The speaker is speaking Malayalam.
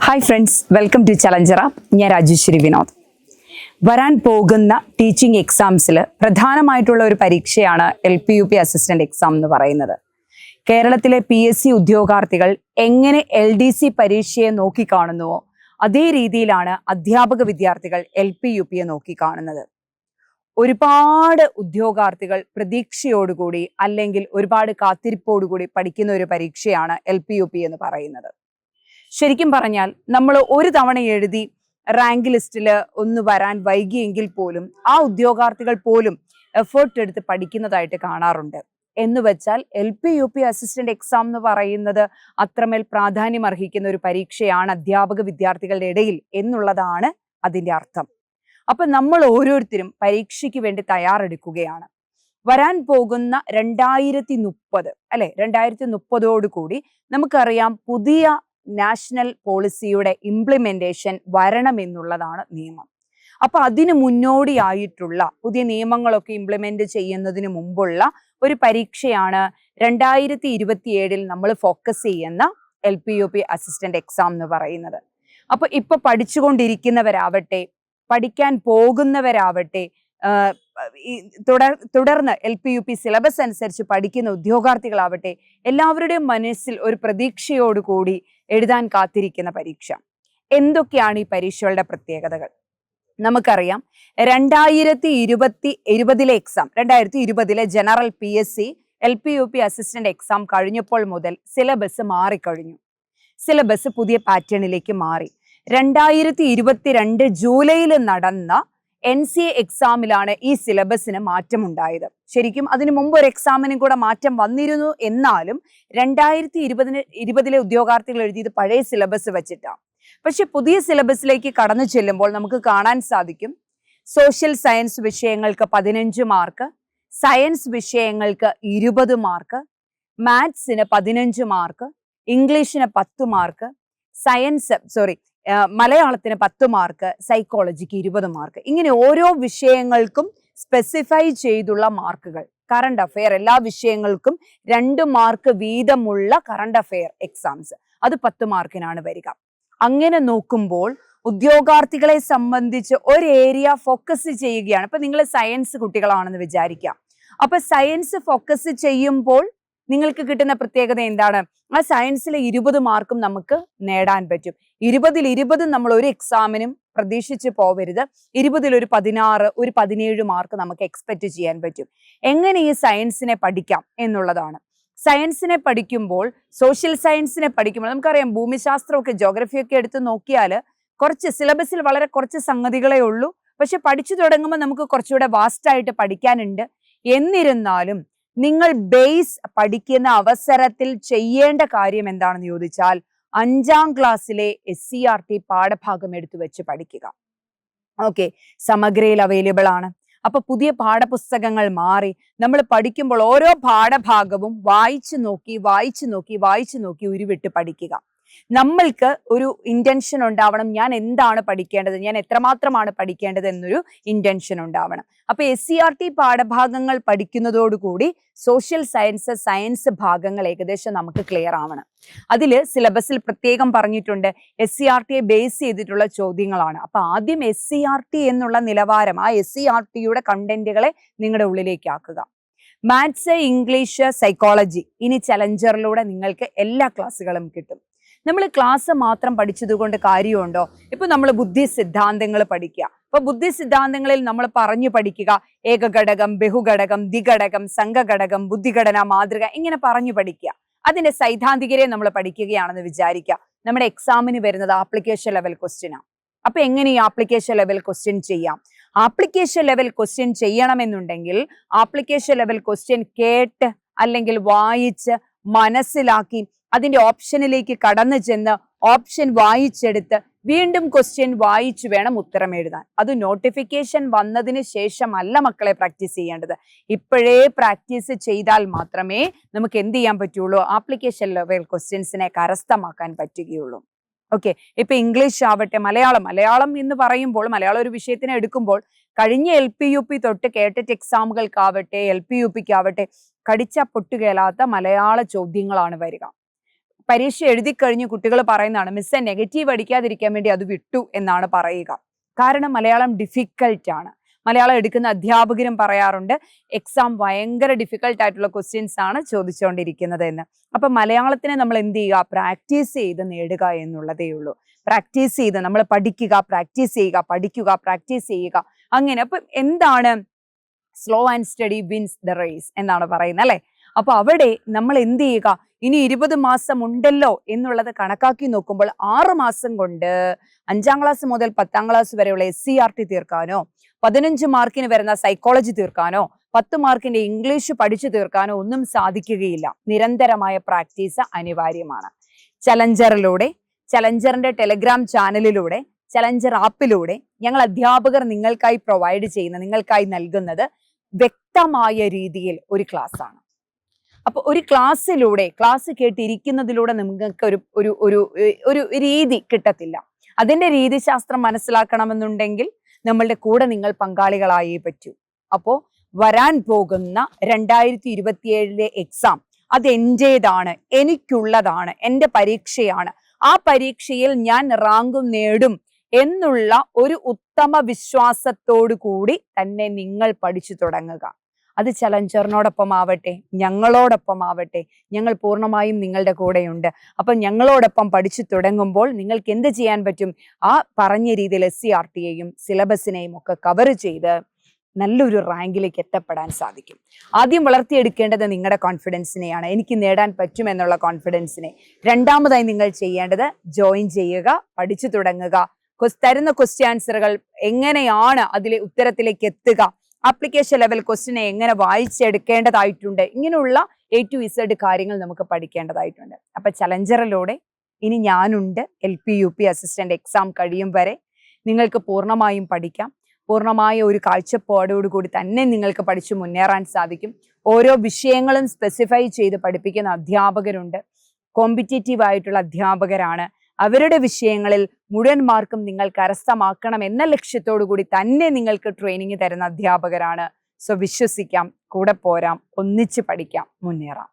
Hi friends welcome to Challenger ഞാൻ രാജേശ്വരി വിനോദ്. വരാൻ പോകുന്ന ടീച്ചിങ് എക്സാംസിൽ പ്രധാനമായിട്ടുള്ള ഒരു പരീക്ഷയാണ് L P U P assistant exam എന്ന് പറയുന്നത്. കേരളത്തിലെ പി എസ് സി ഉദ്യോഗാർത്ഥികൾ എങ്ങനെ എൽ ഡി സി പരീക്ഷയെ നോക്കിക്കാണുന്നുവോ അതേ രീതിയിലാണ് അധ്യാപക വിദ്യാർത്ഥികൾ എൽ പി യു പിയെ നോക്കിക്കാണുന്നത് ഒരുപാട് ഉദ്യോഗാർത്ഥികൾ പ്രതീക്ഷയോടുകൂടി അല്ലെങ്കിൽ ഒരുപാട് കാത്തിരിപ്പോടുകൂടി പഠിക്കുന്ന ഒരു പരീക്ഷയാണ് എൽ പി യു പി എന്ന് പറയുന്നത്. ശരിക്കും പറഞ്ഞാൽ നമ്മൾ ഒരു തവണ എഴുതി റാങ്ക് ലിസ്റ്റിൽ ഒന്ന് വരാൻ വൈകിയെങ്കിൽ പോലും ആ ഉദ്യോഗാർത്ഥികൾ പോലും എഫേർട്ട് എടുത്ത് പഠിക്കുന്നതായിട്ട് കാണാറുണ്ട്. എന്ന് വെച്ചാൽ L P U P assistant exam എന്ന് പറയുന്നത് അത്രമേൽ പ്രാധാന്യം അർഹിക്കുന്ന ഒരു പരീക്ഷയാണ് അധ്യാപക വിദ്യാർത്ഥികളുടെ ഇടയിൽ എന്നുള്ളതാണ് അതിന്റെ അർത്ഥം. അപ്പൊ നമ്മൾ ഓരോരുത്തരും പരീക്ഷയ്ക്ക് വേണ്ടി തയ്യാറെടുക്കുകയാണ്. വരാൻ പോകുന്ന രണ്ടായിരത്തി മുപ്പത് അല്ലെ? രണ്ടായിരത്തി മുപ്പതോടു കൂടി നമുക്കറിയാം പുതിയ നാഷണൽ പോളിസിയുടെ ഇംപ്ലിമെന്റേഷൻ വരണമെന്നുള്ളതാണ് നിയമം. അപ്പൊ അതിന് മുന്നോടിയായിട്ടുള്ള പുതിയ നിയമങ്ങളൊക്കെ ഇംപ്ലിമെന്റ് ചെയ്യുന്നതിന് മുമ്പുള്ള ഒരു പരീക്ഷയാണ് രണ്ടായിരത്തി ഇരുപത്തിയേഴിൽ നമ്മൾ ഫോക്കസ് ചെയ്യുന്ന L P U P assistant exam എന്ന് പറയുന്നത്. അപ്പൊ ഇപ്പൊ പഠിച്ചുകൊണ്ടിരിക്കുന്നവരാവട്ടെ പഠിക്കാൻ പോകുന്നവരാവട്ടെ തുടർ തുടർന്ന് L P U P syllabus അനുസരിച്ച് പഠിക്കുന്ന ഉദ്യോഗാർത്ഥികളാവട്ടെ എല്ലാവരുടെയും മനസ്സിൽ ഒരു പ്രതീക്ഷയോടുകൂടി എഴുതാൻ കാത്തിരിക്കുന്ന പരീക്ഷ. എന്തൊക്കെയാണ് ഈ പരീക്ഷകളുടെ പ്രത്യേകതകൾ? നമുക്കറിയാം രണ്ടായിരത്തി ഇരുപത്തി ഇരുപതിലെ എക്സാം രണ്ടായിരത്തി ഇരുപതിലെ general P S C L P U P assistant exam കഴിഞ്ഞപ്പോൾ മുതൽ സിലബസ് മാറിക്കഴിഞ്ഞു. സിലബസ് പുതിയ പാറ്റേണിലേക്ക് മാറി. രണ്ടായിരത്തി ഇരുപത്തിരണ്ട് ജൂലൈയിൽ നടന്ന എൻ സി എ എക്സാമിലാണ് ഈ സിലബസിന് മാറ്റമുണ്ടായത്. ശരിക്കും അതിനു മുമ്പ് ഒരു എക്സാമിനും കൂടെ മാറ്റം വന്നിരുന്നു എന്നാലും രണ്ടായിരത്തി ഇരുപതിന് ഇരുപതിലെ ഉദ്യോഗാർത്ഥികൾ എഴുതിയത് പഴയ സിലബസ് വെച്ചിട്ടാണ്. പക്ഷെ പുതിയ സിലബസിലേക്ക് കടന്നു ചെല്ലുമ്പോൾ നമുക്ക് കാണാൻ സാധിക്കും. സോഷ്യൽ സയൻസ് വിഷയങ്ങൾക്ക് പതിനഞ്ച് മാർക്ക് സയൻസ് വിഷയങ്ങൾക്ക് ഇരുപത് മാർക്ക് മാത്സിന് പതിനഞ്ച് മാർക്ക് ഇംഗ്ലീഷിന് പത്ത് മാർക്ക് സയൻസ് സോറി മലയാളത്തിന് പത്ത് മാർക്ക് സൈക്കോളജിക്ക് ഇരുപത് മാർക്ക്. ഇങ്ങനെ ഓരോ വിഷയങ്ങൾക്കും സ്പെസിഫൈ ചെയ്തുള്ള മാർക്കുകൾ. കറണ്ട് അഫെയർ എല്ലാ വിഷയങ്ങൾക്കും രണ്ട് മാർക്ക് വീതമുള്ള കറണ്ട് അഫെയർ എക്സാംസ് അത് പത്ത് മാർക്കിനാണ് വരിക. അങ്ങനെ നോക്കുമ്പോൾ ഉദ്യോഗാർത്ഥികളെ സംബന്ധിച്ച് ഒരു ഏരിയ ഫോക്കസ് ചെയ്യുകയാണ്. ഇപ്പൊ നിങ്ങൾ സയൻസ് കുട്ടികളാണെന്ന് വിചാരിക്കാം. അപ്പൊ സയൻസ് ഫോക്കസ് ചെയ്യുമ്പോൾ നിങ്ങൾക്ക് കിട്ടുന്ന പ്രത്യേകത എന്താണ്? ആ സയൻസിലെ ഇരുപത് മാർക്കും നമുക്ക് നേടാൻ പറ്റും. ഇരുപതിൽ ഇരുപത് നമ്മൾ ഒരു എക്സാമിനും പ്രതീക്ഷിച്ച് പോവരുത്. ഇരുപതിൽ ഒരു പതിനാറ് ഒരു പതിനേഴ് മാർക്ക് നമുക്ക് എക്സ്പെക്ട് ചെയ്യാൻ പറ്റും. എങ്ങനെ ഈ സയൻസിനെ പഠിക്കാം എന്നുള്ളതാണ്. സയൻസിനെ പഠിക്കുമ്പോൾ സോഷ്യൽ സയൻസിനെ പഠിക്കുമ്പോൾ നമുക്കറിയാം ഭൂമിശാസ്ത്രമൊക്കെ ജോഗ്രഫിയൊക്കെ എടുത്ത് നോക്കിയാൽ കുറച്ച് സിലബസിൽ വളരെ കുറച്ച് സംഗതികളേ ഉള്ളൂ. പക്ഷെ പഠിച്ചു തുടങ്ങുമ്പോൾ നമുക്ക് കുറച്ചുകൂടെ വാസ്റ്റായിട്ട് പഠിക്കാനുണ്ട്. എന്നിരുന്നാലും നിങ്ങൾ ബേസ് പഠിക്കുന്ന അവസരത്തിൽ ചെയ്യേണ്ട കാര്യം എന്താണെന്ന് ചോദിച്ചാൽ അഞ്ചാം ക്ലാസ്സിലെ എസ് സി ആർ ടി പാഠഭാഗം എടുത്തു വെച്ച് പഠിക്കുക. ഓക്കെ സമഗ്രയിൽ അവൈലബിൾ ആണ്. അപ്പൊ പുതിയ പാഠപുസ്തകങ്ങൾ മാറി. നമ്മൾ പഠിക്കുമ്പോൾ ഓരോ പാഠഭാഗവും വായിച്ചു നോക്കി വായിച്ചു നോക്കി വായിച്ചു നോക്കി ഉരുവിട്ട് പഠിക്കുക. നമ്മൾക്ക് ഒരു ഇന്റൻഷൻ ഉണ്ടാവണം. ഞാൻ എന്താണ് പഠിക്കേണ്ടത്? ഞാൻ എത്രമാത്രമാണ് പഠിക്കേണ്ടത് എന്നൊരു ഇന്റൻഷൻ ഉണ്ടാവണം. അപ്പോൾ എസ് സി ആർ ടി പാഠഭാഗങ്ങൾ പഠിക്കുന്നതോടുകൂടി സോഷ്യൽ സയൻസ് സയൻസ് ഭാഗങ്ങൾ ഏകദേശം നമുക്ക് ക്ലിയർ ആവണം. അതിൽ സിലബസിൽ പ്രത്യേകം പറഞ്ഞിട്ടുണ്ട്. എസ് സി ആർ ടിയെ ബേസ് ചെയ്തിട്ടുള്ള ചോദ്യങ്ങളാണ്. അപ്പോൾ ആദ്യം എസ് സി ആർ ടി എന്നുള്ള നിലവാരം ആ എസ് സി ആർ ടിയുടെ കണ്ടന്റുകളെ നിങ്ങളുടെ ഉള്ളിലേക്ക് ആക്കുക. മാത്സ് ഇംഗ്ലീഷ് സൈക്കോളജി ഇനി ചലഞ്ചറിലൂടെ നിങ്ങൾക്ക് എല്ലാ ക്ലാസ്സുകളും കിട്ടും. നമ്മൾ ക്ലാസ് മാത്രം പഠിച്ചത് കൊണ്ട് കാര്യമുണ്ടോ? ഇപ്പൊ നമ്മൾ ബുദ്ധി സിദ്ധാന്തങ്ങൾ പഠിക്കുക. അപ്പൊ ബുദ്ധി സിദ്ധാന്തങ്ങളിൽ നമ്മൾ പറഞ്ഞു പഠിക്കുക. ഏകഘടകം ബഹുഘടകം ദ്വിഘടകം സംഘഘടകം ബുദ്ധിഘടന മാതൃക ഇങ്ങനെ പറഞ്ഞു പഠിക്കുക. അതിന്റെ സൈദ്ധാന്തികരെ നമ്മൾ പഠിക്കുകയാണെന്ന് വിചാരിക്കുക. നമ്മുടെ എക്സാമിന് വരുന്നത് ആപ്ലിക്കേഷൻ ലെവൽ ക്വസ്റ്റ്യനാണ് അപ്പൊ എങ്ങനെ ഈ ആപ്ലിക്കേഷൻ ലെവൽ ക്വസ്റ്റ്യൻ ചെയ്യാം? ആപ്ലിക്കേഷൻ ലെവൽ ക്വസ്റ്റ്യൻ ചെയ്യണമെന്നുണ്ടെങ്കിൽ ആപ്ലിക്കേഷൻ ലെവൽ ക്വസ്റ്റ്യൻ കേട്ട് അല്ലെങ്കിൽ വായിച്ച് മനസ്സിലാക്കി അതിന്റെ ഓപ്ഷനിലേക്ക് കടന്നു ചെന്ന് ഓപ്ഷൻ വായിച്ചെടുത്ത് വീണ്ടും ക്വസ്റ്റ്യൻ വായിച്ചു വേണം ഉത്തരം എഴുതാൻ അത് നോട്ടിഫിക്കേഷൻ വന്നതിന് ശേഷമല്ല മക്കളെ പ്രാക്ടീസ് ചെയ്യേണ്ടത്. ഇപ്പോഴേ പ്രാക്ടീസ് ചെയ്താൽ മാത്രമേ നമുക്ക് എന്ത് ചെയ്യാൻ പറ്റുള്ളൂ? ആപ്ലിക്കേഷൻ ലെവൽ ക്വസ്റ്റ്യൻസിനെ കരസ്ഥമാക്കാൻ പറ്റുകയുള്ളൂ. ഓക്കെ ഇപ്പൊ ഇംഗ്ലീഷ് ആവട്ടെ മലയാളം. മലയാളം എന്ന് പറയുമ്പോൾ മലയാളം ഒരു വിഷയത്തിനെ എടുക്കുമ്പോൾ കഴിഞ്ഞ എൽ പി യു പി തൊട്ട് കേട്ടിട്ട് എക്സാമുകൾക്കാവട്ടെ എൽ പി യു പിക്കാവട്ടെ കടിച്ച പൊട്ടുകേലാത്ത മലയാള ചോദ്യങ്ങളാണ് വരിക. പരീക്ഷ എഴുതി കഴിഞ്ഞ് കുട്ടികൾ പറയുന്നതാണ് മിസ് നെഗറ്റീവ് അടിക്കാതിരിക്കാൻ വേണ്ടി അത് വിട്ടു എന്നാണ് പറയുക. കാരണം മലയാളം ഡിഫിക്കൽട്ടാണ് മലയാളം എടുക്കുന്ന അധ്യാപകരും പറയാറുണ്ട് എക്സാം ഭയങ്കര ഡിഫിക്കൽട്ട് ആയിട്ടുള്ള ക്വസ്റ്റ്യൻസ് ആണ് ചോദിച്ചുകൊണ്ടിരിക്കുന്നത് എന്ന്. അപ്പൊ മലയാളത്തിനെ നമ്മൾ എന്ത് ചെയ്യുക? പ്രാക്ടീസ് ചെയ്ത് നേടുക എന്നുള്ളതേ ഉള്ളൂ. പ്രാക്ടീസ് ചെയ്ത് നമ്മൾ പഠിക്കുക പ്രാക്ടീസ് ചെയ്യുക പഠിക്കുക പ്രാക്ടീസ് ചെയ്യുക. അങ്ങനെ അപ്പൊ എന്താണ്? Slow and study wins the race എന്നാണ് പറയുന്നത് അല്ലെ? അപ്പൊ അവിടെ നമ്മൾ എന്ത് ചെയ്യുക? ഇനി ഇരുപത് മാസം ഉണ്ടല്ലോ എന്നുള്ളത് കണക്കാക്കി നോക്കുമ്പോൾ ആറ് മാസം കൊണ്ട് അഞ്ചാം ക്ലാസ് മുതൽ പത്താം ക്ലാസ് വരെയുള്ള എസ് സി ആർ ടി തീർക്കാനോ പതിനഞ്ച് മാർക്കിന് വരുന്ന സൈക്കോളജി തീർക്കാനോ പത്ത് മാർക്കിന്റെ ഇംഗ്ലീഷ് പഠിച്ചു തീർക്കാനോ ഒന്നും സാധിക്കുകയില്ല. നിരന്തരമായ പ്രാക്ടീസ് അനിവാര്യമാണ്. ചലഞ്ചറിലൂടെ ചലഞ്ചറിന്റെ ടെലഗ്രാം ചാനലിലൂടെ ചലഞ്ചർ ആപ്പിലൂടെ ഞങ്ങൾ അധ്യാപകർ നിങ്ങൾക്കായി പ്രൊവൈഡ് ചെയ്യുന്ന നിങ്ങൾക്കായി നൽകുന്നത് വ്യക്തമായ രീതിയിൽ ഒരു ക്ലാസ് ആണ്. അപ്പൊ ഒരു ക്ലാസ്സിലൂടെ ക്ലാസ് കേട്ടിരിക്കുന്നതിലൂടെ നിങ്ങൾക്ക് ഒരു ഒരു ഒരു രീതി കിട്ടത്തില്ല. അതിന്റെ രീതിശാസ്ത്രം മനസ്സിലാക്കണമെന്നുണ്ടെങ്കിൽ നമ്മളുടെ കൂടെ നിങ്ങൾ പങ്കാളികളായേ പറ്റൂ. അപ്പോൾ വരാൻ പോകുന്ന രണ്ടായിരത്തി ഇരുപത്തിയേഴിലെ എക്സാം അത് എന്റേതാണ് എനിക്കുള്ളതാണ് എന്റെ പരീക്ഷയാണ്. ആ പരീക്ഷയിൽ ഞാൻ റാങ്കും നേടും എന്നുള്ള ഒരു ഉത്തമ വിശ്വാസത്തോടു കൂടി തന്നെ നിങ്ങൾ പഠിച്ചു തുടങ്ങുക. അത് ചലഞ്ചറിനോടൊപ്പം ആവട്ടെ ഞങ്ങളോടൊപ്പം ആവട്ടെ ഞങ്ങൾ പൂർണമായും നിങ്ങളുടെ കൂടെയുണ്ട്. അപ്പം ഞങ്ങളോടൊപ്പം പഠിച്ചു തുടങ്ങുമ്പോൾ നിങ്ങൾക്ക് എന്ത് ചെയ്യാൻ പറ്റും? ആ പറഞ്ഞ രീതിയിൽ എസ് സി ആർ ടിയെയും സിലബസിനെയും ഒക്കെ കവർ ചെയ്ത് നല്ലൊരു റാങ്കിലേക്ക് എത്തപ്പെടാൻ സാധിക്കും. ആദ്യം വളർത്തിയെടുക്കേണ്ടത് നിങ്ങളുടെ കോൺഫിഡൻസിനെയാണ് എനിക്ക് നേടാൻ പറ്റുമെന്നുള്ള കോൺഫിഡൻസിനെ രണ്ടാമതായി നിങ്ങൾ ചെയ്യേണ്ടത് ജോയിൻ ചെയ്യുക പഠിച്ചു തുടങ്ങുക. തരുന്ന ക്വസ്റ്റ്യൻ ആൻസറുകൾ എങ്ങനെയാണ് അതിലെ ഉത്തരത്തിലേക്ക് എത്തുക? ആപ്ലിക്കേഷൻ ലെവൽ ക്വസ്റ്റിനെ എങ്ങനെ വായിച്ചെടുക്കേണ്ടതായിട്ടുണ്ട്? ഇങ്ങനെയുള്ള എ ടു ഇസഡ് കാര്യങ്ങൾ നമുക്ക് പഠിക്കേണ്ടതായിട്ടുണ്ട്. അപ്പൊ ചലഞ്ചറിലൂടെ ഇനി ഞാനുണ്ട് L P U P assistant exam കഴിയും വരെ നിങ്ങൾക്ക് പൂർണമായും പഠിക്കാം. പൂർണമായ ഒരു കാഴ്ചപ്പാടോടുകൂടി തന്നെ നിങ്ങൾക്ക് പഠിച്ചു മുന്നേറാൻ സാധിക്കും. ഓരോ വിഷയങ്ങളും സ്പെസിഫൈ ചെയ്ത് പഠിപ്പിക്കുന്ന അധ്യാപകരുണ്ട്. കോമ്പറ്റേറ്റീവ് ആയിട്ടുള്ള അധ്യാപകരാണ്. അവരുടെ വിഷയങ്ങളിൽ മുഴുവൻ മാർക്കും നിങ്ങൾ കരസ്ഥമാക്കണം എന്ന ലക്ഷ്യത്തോടു കൂടി തന്നെ നിങ്ങൾക്ക് ട്രെയിനിങ് തരുന്ന അധ്യാപകരാണ്. സോ വിശ്വസിക്കാം കൂടെ പോരാം ഒന്നിച്ച് പഠിക്കാം മുന്നേറാം.